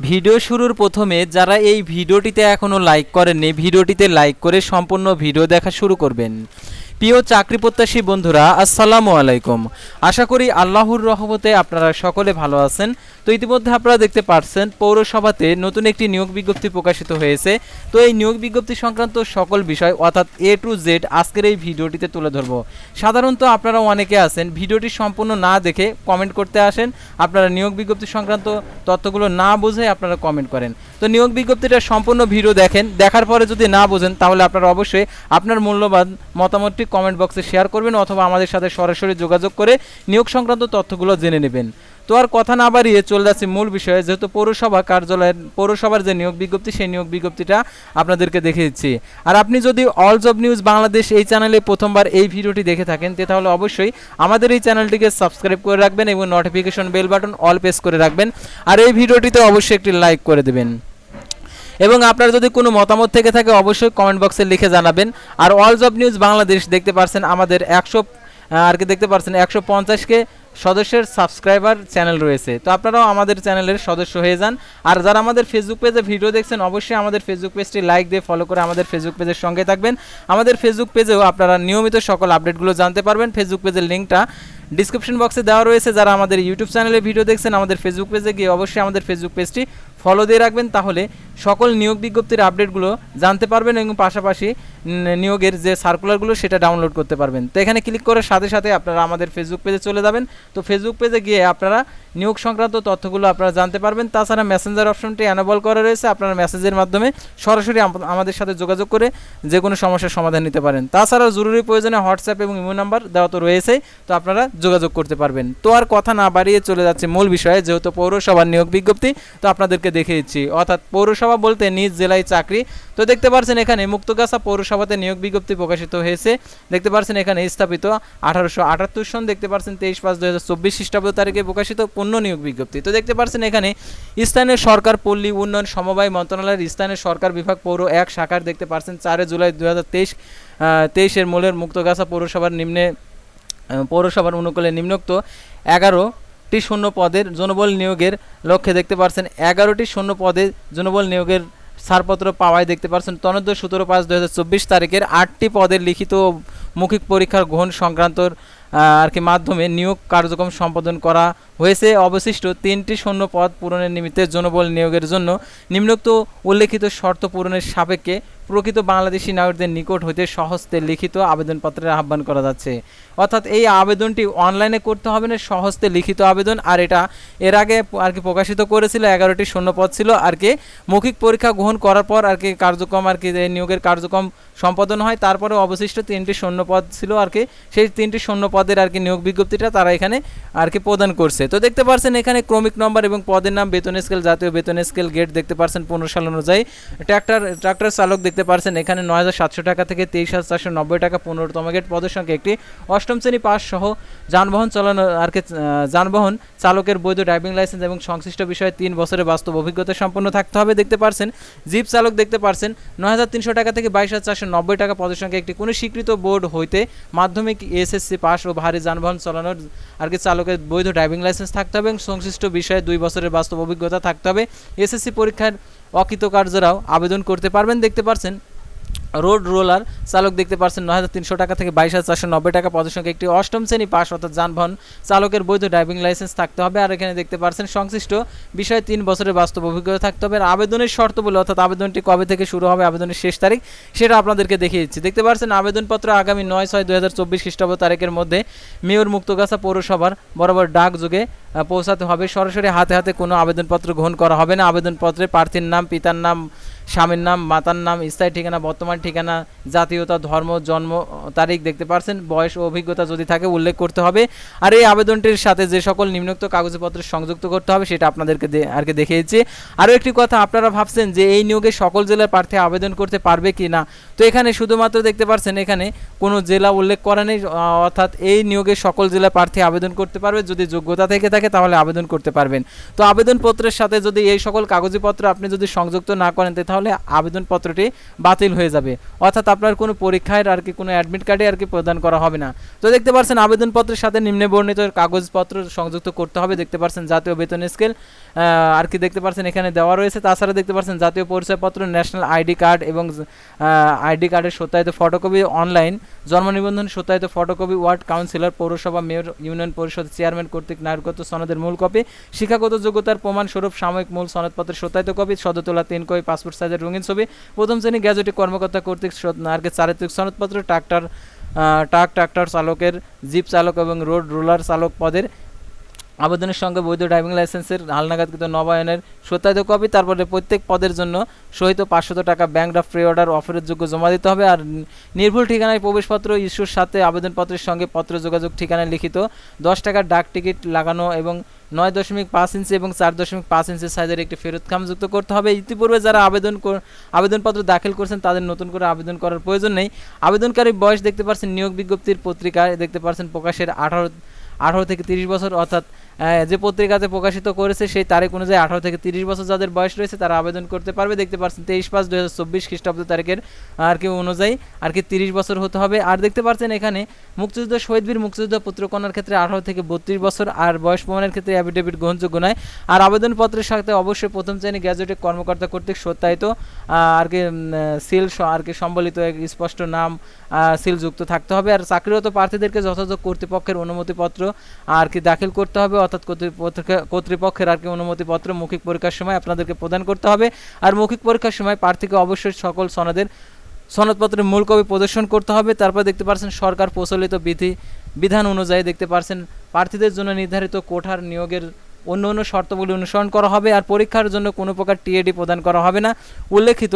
Video শুরুর প্রথমে যারা এই ভিডিওটিতে এখনও লাইক করেননি, ভিডিওটিতে লাইক করে সম্পূর্ণ ভিডিও দেখা শুরু করবেন। প্রিয় চাকরি প্রত্যাশী বন্ধুরা, আসসালামু আলাইকুম। আশা করি আল্লাহর রহমতে আপনারা সকলে ভালো আছেন। তো ইতিমধ্যে আপনারা দেখতে পাচ্ছেন পৌরসভাতে নতুন একটি নিয়োগ বিজ্ঞপ্তি প্রকাশিত হয়েছে। তো এই নিয়োগ বিজ্ঞপ্তি সংক্রান্ত সকল বিষয় অর্থাৎ এ টু জেড আজকের এই ভিডিওটিতে তুলে ধরব। সাধারণত আপনারা অনেকে আছেন, ভিডিওটি সম্পূর্ণ না দেখে কমেন্ট করতে আসেন। আপনারা নিয়োগ বিজ্ঞপ্তি সংক্রান্ত তথ্যগুলো না বুঝে আপনারা কমেন্ট করেন। তো নিয়োগ বিজ্ঞপ্তিটা সম্পূর্ণ ভিডিও দেখেন, দেখার পরে যদি না বোঝেন, তাহলে আপনারা অবশ্যই আপনার মূল্যবান মতামতটি কমেন্ট বক্সে শেয়ার করবেন অথবা আমাদের সাথে সরাসরি যোগাযোগ করে নিয়োগ সংক্রান্ত তথ্যগুলো জেনে নেবেন। তো আর কথা না বাড়িয়ে চলে যাচ্ছি মূল বিষয়ে, যেহেতু পৌরসভা কার্যালয়ের, পৌরসভার যে নিয়োগ বিজ্ঞপ্তি, সেই নিয়োগ বিজ্ঞপ্তিটা আপনাদেরকে দেখে দিচ্ছি। আর আপনি যদি অল জব নিউজ বাংলাদেশ এই চ্যানেলে প্রথমবার এই ভিডিওটি দেখে থাকেন তাহলে অবশ্যই আমাদের এই চ্যানেলটিকে সাবস্ক্রাইব করে রাখবেন এবং notification bell button all press করে রাখবেন। আর এই ভিডিওটিতে অবশ্যই একটি লাইক করে দেবেন। এবং আপনার যদি কোনো মতামত থেকে থাকে, অবশ্যই কমেন্ট বক্সে লিখে জানাবেন। আর অল জব নিউজ বাংলাদেশ দেখতে পারছেন আমাদের একশো আর কি দেখতে পারছেন, একশো পঞ্চাশকে সদস্যের সাবস্ক্রাইবার চ্যানেল রয়েছে। তো আপনারাও আমাদের চ্যানেলের সদস্য হয়ে যান। আর যারা আমাদের ফেসবুক পেজে ভিডিও দেখছেন, অবশ্যই আমাদের ফেসবুক পেজটি লাইক দিয়ে ফলো করে আমাদের ফেসবুক পেজের সঙ্গে থাকবেন। আমাদের ফেসবুক পেজেও আপনারা নিয়মিত সকল আপডেটগুলো জানতে পারবেন। ফেসবুক পেজের লিঙ্কটা ডিসক্রিপশন বক্সে দেওয়া রয়েছে। যারা আমাদের ইউটিউব চ্যানেলে ভিডিও দেখছেন, আমাদের ফেসবুক পেজে গিয়ে অবশ্যই আমাদের ফেসবুক পেজটি ফলো দিয়ে রাখবেন। তাহলে সকল নিয়োগ বিজ্ঞপ্তির আপডেটগুলো জানতে পারবেন এবং পাশাপাশি নিয়োগের যে সার্কুলারগুলো, সেটা ডাউনলোড করতে পারবেন। তো এখানে ক্লিক করার সাথে সাথে আপনারা আমাদের ফেসবুক পেজে চলে যাবেন। তো ফেসবুক পেজে গিয়ে আপনারা নিয়োগ সংক্রান্ত তথ্যগুলো আপনারা জানতে পারবেন। তাছাড়া মেসেঞ্জার অপশনটি অ্যানাবল করা রয়েছে। আপনারা মেসেজের মাধ্যমে সরাসরি আমাদের সাথে যোগাযোগ করে যে কোনো সমস্যার সমাধান নিতে পারেন। তাছাড়া জরুরি প্রয়োজনে হোয়াটসঅ্যাপ এবং ইমো নাম্বার দেওয়া তো রয়েছেই তো আপনারা যোগাযোগ করতে পারবেন। তো আর কথা না বাড়িয়ে চলে যাচ্ছে মূল বিষয়ে, যেহেতু পৌরসভার নিয়োগ বিজ্ঞপ্তি, তো আপনাদেরকে দেখে দিচ্ছি। অর্থাৎ পৌরসভা বলতে নিজ জেলায় চাকরি। তো দেখতে পাচ্ছেন এখানে মুক্তগাছা পৌরসভাতে নিয়োগ বিজ্ঞপ্তি প্রকাশিত হয়েছে। দেখতে পাচ্ছেন এখানে স্থাপিত আঠারোশো আটাত্তর সন, দেখতে পাচ্ছেন তেইশ পাঁচ দু হাজার চব্বিশ খ্রিস্টাব্দ তারিখে প্রকাশিত পূর্ণ নিয়োগ বিজ্ঞপ্তি। তো দেখতে পাচ্ছেন এখানে স্থানীয় সরকার, পল্লী উন্নয়ন, সমবায় মন্ত্রণালয়ের স্থানীয় সরকার বিভাগ, পৌর এক শাখার, দেখতে পাচ্ছেন চারে জুলাই দু হাজার তেইশ তেইশের মূলের মুক্তগাছা পৌরসভার নিম্নে পৌরসভার অনুকূলে নিম্নোক্ত এগারোটি শূন্য পদের জনবল নিয়োগের লক্ষ্যে দেখতে পাচ্ছেন এগারোটি শূন্য পদে জনবল নিয়োগের ছাড়পত্র পাওয়ায় দেখতে পাচ্ছেন তনদ্য সতেরো পাঁচ দু তারিখের আটটি পদের লিখিত মৌখিক পরীক্ষার গ্রহণ সংক্রান্তর আহ, আর কি মাধ্যমে নিয়োগ কার্যক্রম সম্পাদন করা হয়েছে অবশিষ্ট তিনটি শূন্য পদ পূরণের নিমিত্তে জনবল নিয়োগের জন্য নিম্নোক্ত উল্লেখিত শর্ত পূরণের সাপেক্ষে প্রকৃত বাংলাদেশি নাগরিকদের নিকট হইতে সহস্তে লিখিত আবেদনপত্রের আহ্বান করা যাচ্ছে। অর্থাৎ এই আবেদনটি অনলাইনে করতে হবে না সহস্তে লিখিত আবেদন। আর এটা এর আগে আর কি প্রকাশিত করেছিল, এগারোটি শূন্যপদ ছিল। আর কি মৌখিক পরীক্ষা গ্রহণ করার পর আর কি কার্যক্রম, আর কি নিয়োগের কার্যক্রম সম্পাদন হয়, তারপরে অবশিষ্ট তিনটি শূন্যপদ ছিল। আর কি সেই তিনটি শূন্যপদের আর কি নিয়োগ বিজ্ঞপ্তিটা তারা এখানে আর কি প্রদান করছে। তো দেখতে পাচ্ছেন এখানে ক্রমিক নম্বর এবং পদের নাম, বেতন স্কেল, জাতীয় বেতন স্কেল, গেট দেখতে পাচ্ছেন পনেরো সাল অনুযায়ী। ট্র্যাক্টর ট্রাক্টর চালক দেখতে পাচ্ছেন এখানে নয় হাজার সাতশো টাকা থেকে তেইশ হাজার চারশো নব্বই টাকা পনেরোতম গেট। পদের সঙ্গে একটি অষ্টম শ্রেণি পাস সহ যানবাহন চালানো আর যানবাহন চালকের বৈধ ড্রাইভিং লাইসেন্স এবং সংশ্লিষ্ট বিষয়ে তিন বছরের বাস্তব অভিজ্ঞতা সম্পন্ন থাকতে হবে। দেখতে পারছেন জিপ চালক দেখতে পারছেন নয় হাজার তিনশো টাকা থেকে বাইশ হাজার চারশো নব্বই টাকা পদের সঙ্গে একটি। কোনো স্বীকৃত বোর্ড হইতে মাধ্যমিক এসএসসি পাস ও ভারী যানবাহন চালানোর আর কি চালকের বৈধ ড্রাইভিং লাইসেন্স থাকতে হবে এবং সংশ্লিষ্ট বিষয়ে দুই বছরের বাস্তব অভিজ্ঞতা থাকতে হবে। এসএসসি পরীক্ষার অকৃতকার্যরাও আবেদন করতে পারবেন। দেখতে পারছেন রোড রোলার। চালক দেখতে পাচ্ছেন নয় হাজার তিনশো টাকা থেকে বাইশ হাজার চারশো নব্বই টাকা পদের সঙ্গে একটি অষ্টম শ্রেণি পাস অর্থাৎ যানবাহন। চালকের বৈধ ড্রাইভিং লাইসেন্স থাকতে হবে। আর এখানে দেখতে পাচ্ছেন সংশ্লিষ্ট বিষয়ে তিন বছরের বাস্তব অভিজ্ঞতা থাকতে হবে। আর আবেদনের শর্ত বলে অর্থাৎ আবেদনটি কবে থেকে শুরু হবে আবেদনের শেষ তারিখ সেটা আপনাদেরকে দেখিয়ে দিচ্ছি। দেখতে পাচ্ছেন আবেদনপত্র আগামী নয় ছয় দু হাজার চব্বিশ খ্রিস্টাব্দ তারিখের মধ্যে মেয়র মুক্তগাছা পৌরসভার বরাবর ডাক যুগে আহ, পৌঁছাতে হবে। সরাসরি হাতে হাতে কোনো আবেদনপত্র গ্রহণ করা হবে না। আবেদনপত্রে প্রার্থীর নাম পিতার নাম স্বামীর নাম, মাতার নাম, স্থায়ী ঠিকানা, বর্তমান ঠিকানা, জাতীয়তা, ধর্ম, জন্ম তারিখ দেখতে পারছেন, বয়স ও অভিজ্ঞতা যদি থাকে উল্লেখ করতে হবে। আর এই আবেদনটির সাথে যে সকল নিম্নোক্ত কাগজপত্র সংযুক্ত করতে হবে সেটা আপনাদেরকে আর কি দেখিয়েছি। আরও একটি কথা, আপনারা ভাবছেন যে এই নিয়োগে সকল জেলার প্রার্থী আবেদন করতে পারবে কি না? তো এখানে শুধুমাত্র দেখতে পারছেন এখানে কোনো জেলা উল্লেখ করা নেই অর্থাৎ এই নিয়োগে সকল জেলার প্রার্থী আবেদন করতে পারবে। যদি যোগ্যতা থেকে থাকে তাহলে আবেদন করতে পারবেন। তো আবেদনপত্রের সাথে যদি এই সকল কাগজপত্র আপনি যদি সংযুক্ত না করেন তাহলে তাহলে আবেদনপত্রটি বাতিল হয়ে যাবে। অর্থাৎ আপনার কোনো পরীক্ষায় আর কি কোনো অ্যাডমিট কার্ডে আর কি প্রদান করা হবে না। তো দেখতে পাচ্ছেন আবেদনপত্রের সাথে নিম্নে বর্ণিত কাগজপত্র সংযুক্ত করতে হবে। দেখতে পাচ্ছেন জাতীয় বেতন স্কেল আর কি দেখতে পাচ্ছেন এখানে দেওয়া রয়েছে। তাছাড়া দেখতে পাচ্ছেন জাতীয় পরিচয়পত্র ন্যাশনাল আইডি কার্ড এবং আইডি কার্ডের সত্যায়িত ফটোকপি অনলাইন জন্ম নিবন্ধন সত্যায়িত ফটোকপি ওয়ার্ড কাউন্সিলর পৌরসভা মেয়র ইউনিয়ন পরিষদ চেয়ারম্যান কর্তৃক নাগরিকত্ব সনদের মূল কপি শিক্ষাগত যোগ্যতার প্রমাণস্বরূপ সাময়িক মূল সনদপত্রের সত্যায়িত কপি সদতলা তিন কপি পাসপোর্ট সাইজের রঙিন ছবি। প্রথম শ্রেণি গ্যাজেটিক কর্মকর্তা কর্তৃক সৎ- চারিত্রিক সনদপত্র, ট্রাক্টর ট্রাক, ট্রাক্টর চালকের, জিপ চালক এবং রোড রোলার চালক পদের আবেদনের সঙ্গে বৈধ ড্রাইভিং লাইসেন্সের হালনাগাদকৃত নবায়নের সত্যায়িত কপি। তারপরে প্রত্যেক পদের জন্য সহিত পাঁচশত টাকা ব্যাংক ড্রাফট প্রি অর্ডার অফারের যোগ্য জমা দিতে হবে। আর নির্ভুল ঠিকানায় প্রবেশপত্র ইস্যুর সাথে আবেদনপত্রের সঙ্গে পত্র যোগাযোগ ঠিকানায় লিখিত। দশ টাকার ডাক টিকিট লাগানো এবং নয় দশমিক পাঁচ ইঞ্চি এবং চার দশমিক পাঁচ ইঞ্চি সাইজের একটি ফেরত খাম যুক্ত করতে হবে। ইতিপূর্বে যারা আবেদন আবেদনপত্র দাখিল করেছেন, তাদের নতুন করে আবেদন করার প্রয়োজন নেই। আবেদনকারী বয়স দেখতে পাচ্ছেন নিয়োগ বিজ্ঞপ্তির পত্রিকায় দেখতে পাচ্ছেন প্রকাশের আঠারো আঠারো থেকে তিরিশ বছর, অর্থাৎ যে পত্রিকাতে প্রকাশিত করেছে সেই তারিখ অনুযায়ী আঠারো থেকে তিরিশ বছর যাদের বয়স রয়েছে তারা আবেদন করতে পারবে। দেখতে পাচ্ছেন তেইশ পাঁচ দু হাজার চব্বিশ খ্রিস্টাব্দ তারিখের আর কি অনুযায়ী আর কি তিরিশ বছর হতে হবে। আর দেখতে পাচ্ছেন এখানে মুক্তিযুদ্ধ শহীদ বীর মুক্তিযুদ্ধ পুত্রকন্যার ক্ষেত্রে আঠারো থেকে বত্রিশ বছর আর বয়স প্রমাণের ক্ষেত্রে অ্যাফিডেভিট গ্রহণযোগ্য নয়। আর আবেদনপত্রের সাথে অবশ্যই প্রথম শ্রেণি গ্যাজেটেড কর্মকর্তা কর্তৃক সত্যায়িত আর কি সিল আর কি সম্বলিত এক স্পষ্ট নাম আহ, সিল যুক্ত থাকতে হবে। আর চাকরিরত প্রার্থীদেরকে যথাযথ কর্তৃপক্ষের অনুমতিপত্র আর কি দাখিল করতে হবে। অর্থাৎ কর্তৃপক্ষ- কর্তৃপক্ষের আর কি অনুমতিপত্র মৌখিক পরীক্ষার সময় আপনাদেরকে প্রদান করতে হবে। আর মৌখিক পরীক্ষার সময় প্রার্থীকে অবশ্যই সকল সনদের সনদপত্রের মূল কপি প্রদর্শন করতে হবে। তারপর দেখতে পাচ্ছেন সরকার প্রচলিত বিধি বিধান অনুযায়ী দেখতে পাচ্ছেন প্রার্থীদের জন্য নির্ধারিত কোঠার নিয়োগের অন্য অন্য শর্তাবলী অনুসরণ করা হবে। আর পরীক্ষার জন্য কোনো প্রকার টিএডি প্রদান করা হবে না। উল্লেখিত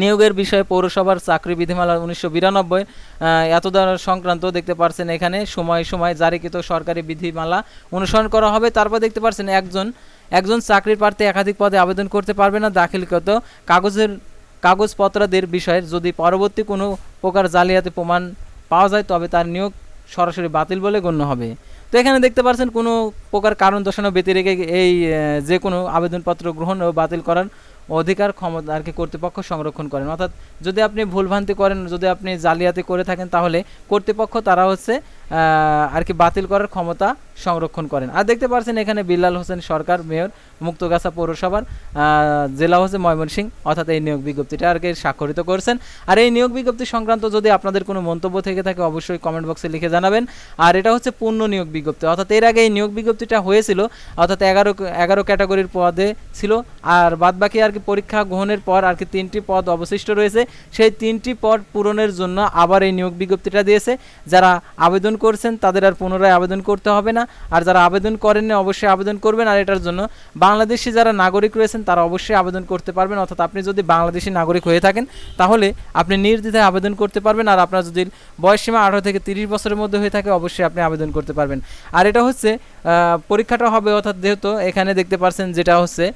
নিয়োগের বিষয়ে পৌরসভার চাকরি বিধিমালা উনিশশো বিরানব্বই এত দ্বারা সংক্রান্ত দেখতে পাচ্ছেন এখানে। সময় সময় জারিকৃত সরকারি বিধিমালা অনুসরণ করা হবে। তারপর দেখতে পাচ্ছেন একজন একজন চাকরির প্রার্থী একাধিক পদে আবেদন করতে পারবে না দাখিলকৃত কাগজের কাগজপত্রাদির বিষয়ে। যদি পরবর্তী কোনো প্রকার জালিয়াতি প্রমাণ পাওয়া যায়, তবে তার নিয়োগ সরাসরি বাতিল বলে গণ্য হবে। তো এখানে দেখতে পাচ্ছেন কোনো প্রকার কারণ দর্শানো ব্যতি রেখে এই যে কোনো আবেদনপত্র গ্রহণ ও বাতিল করার অধিকার, ক্ষমতা আর কি কর্তৃপক্ষ সংরক্ষণ করেন। অর্থাৎ যদি আপনি ভুলভ্রান্তি করেন, যদি আপনি জালিয়াতি করে থাকেন, তাহলে কর্তৃপক্ষ তারা হচ্ছে আর কি বাতিল করার ক্ষমতা সংরক্ষণ করেন। আর দেখতে পাচ্ছেন এখানে বিল্লাল হোসেন সরকার, মেয়র, মুক্তগাছা পৌরসভার জেলা হচ্ছে ময়মনসিংহ অর্থাৎ এই নিয়োগ বিজ্ঞপ্তিটা আর কি স্বাক্ষরিত করেছেন। আর এই নিয়োগ বিজ্ঞপ্তি সংক্রান্ত যদি আপনাদের কোনো মন্তব্য থেকে থাকে, অবশ্যই কমেন্ট বক্সে লিখে জানাবেন। আর এটা হচ্ছে পূর্ণ নিয়োগ বিজ্ঞপ্তি, অর্থাৎ এর আগে এই নিয়োগ বিজ্ঞপ্তিটা হয়েছিল, অর্থাৎ এগারো এগারো ক্যাটাগরির পদে ছিল। আর বাদবাকি আর কি পরীক্ষা গ্রহণের পর আর কি তিনটি পদ অবশিষ্ট রয়েছে। সেই তিনটি পদ পূরণের জন্য আবার এই নিয়োগ বিজ্ঞপ্তিটা দিয়েছে। যারা আবেদন করছেন, তাদের আর পুনরায় আবেদন করতে হবে না। আর যারা আবেদন করেননি, অবশ্যই আবেদন করবেন। আর এটার জন্য বাংলাদেশি যারা নাগরিক রয়েছেন, তারা অবশ্যই আবেদন করতে পারবেন। অর্থাৎ আপনি যদি বাংলাদেশি নাগরিক হয়ে থাকেন, তাহলে আপনি নির্দ্বিধায় আবেদন করতে পারবেন। আর আপনার যদি বয়সসীমা আঠারো থেকে তিরিশ বছরের মধ্যে হয়ে থাকে, অবশ্যই আপনি আবেদন করতে পারবেন। আর এটা হচ্ছে পরীক্ষাটা হবে, অর্থাৎ যেহেতু এখানে দেখতে পাচ্ছেন যেটা হচ্ছে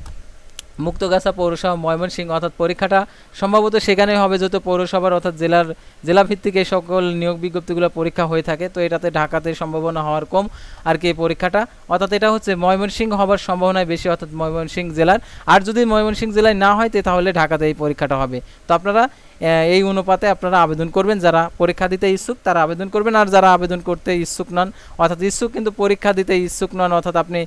মুক্তগাছা পৌরসভা ময়মনসিংহ, অর্থাৎ পরীক্ষাটা সম্ভবত সেখানে হবে যেহেতু পৌরসভার, অর্থাৎ জেলার, জেলাভিত্তিক এই সকল নিয়োগ বিজ্ঞপ্তিগুলো পরীক্ষা হয়ে থাকে, তো এটাতে ঢাকাতে সম্ভাবনা হওয়ার কম আর কি পরীক্ষাটা। অর্থাৎ এটা হচ্ছে ময়মনসিংহ হওয়ার সম্ভাবনা বেশি, অর্থাৎ ময়মনসিংহ জেলার। আর যদি ময়মনসিংহ জেলায় না হয় তাহলে ঢাকাতে এই পরীক্ষাটা হবে। তো আপনারা এই অনুপাতে আপনারা আবেদন করবেন। যারা পরীক্ষা দিতে ইচ্ছুক তারা আবেদন করবেন। আর যারা আবেদন করতে ইচ্ছুক নন, অর্থাৎ ইচ্ছুক কিন্তু পরীক্ষা দিতে ইচ্ছুক নন, অর্থাৎ আপনি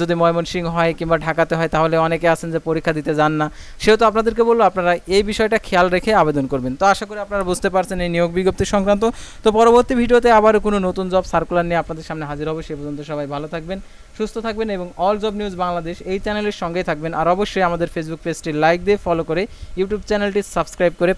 যদি ময়মনসিংহ হয় কিংবা ঢাকাতে হয়, তাহলে অনেকে আছেন যে পরীক্ষা দিতে যান না। সেহেতু আপনাদেরকে বলব আপনারা এই বিষয়টা খেয়াল রেখে আবেদন করবেন। তো আশা করি আপনারা বুঝতে পারছেন এই নিয়োগ বিজ্ঞপ্তি সংক্রান্ত। তো পরবর্তী ভিডিওতে আবারও কোনো নতুন জব সার্কুলার নিয়ে আপনাদের সামনে হাজির হবে। সে পর্যন্ত সবাই ভালো থাকবেন, সুস্থ থাকবেন এবং অল জব নিউজ বাংলাদেশ এই চ্যানেলের সঙ্গেই থাকবেন। আর অবশ্যই আমাদের ফেসবুক পেজটি লাইক দিয়ে ফলো করে ইউটিউব চ্যানেলটি সাবস্ক্রাইব করে